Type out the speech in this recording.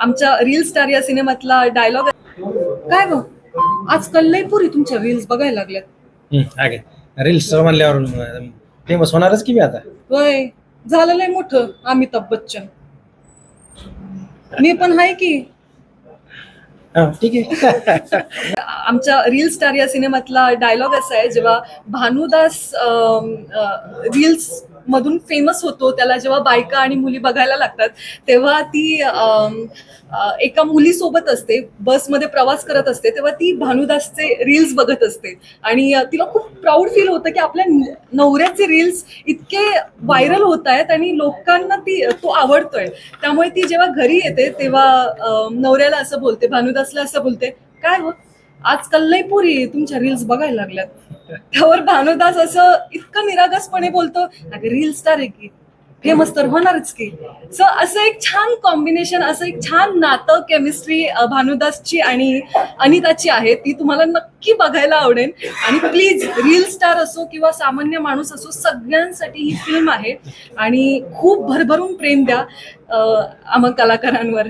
आमच्या reel star या सिनेमातला dialogue काय ग? आजकाल लय पुरी तुमच्या रील्स बघायला लागल्यात. रील्स म्हणल्यावर फेमस होणारच की मी आता? होय झालं लय मोठं अमिताभ बच्चन. मी पण आहे की. हा, ठीक आहे. आमच्या रील स्टार या सिनेमातला डायलॉग असा आहे जेव्हा भानुदास रील्स मधून फेमस होतो त्याला जेव्हा बायका आणि मुली बघायला लागतात तेव्हा ती एका मुलीसोबत असते बसमध्ये प्रवास करत असते तेव्हा ती भानुदासचे रील्स बघत असते. आणि तिला खूप प्राऊड फील होतं की आपल्या नवऱ्याचे रील्स इतके व्हायरल होत आहेत आणि लोकांना ती तो आवडतोय. त्यामुळे ती जेव्हा घरी येते तेव्हा नवऱ्याला असं बोलते भानुदासला असं बोलते काय हो? आजकाल लय पुरी तुमच्या रील्स बघायला लागल्यात. त्यावर भानुदास असं इतकं निरागसपणे बोलतो अगं रील स्टार आहे की? फेमस तर होणारच की. सो असं एक छान कॉम्बिनेशन असं एक छान नातं केमिस्ट्री भानुदासची आणि अनिताची आहे ती तुम्हाला नक्की बघायला आवडेल. आणि प्लीज रील स्टार असो किंवा सामान्य माणूस असो सगळ्यांसाठी ही फिल्म आहे. आणि खूप भरभरून प्रेम द्या आम्हा कलाकारांवर.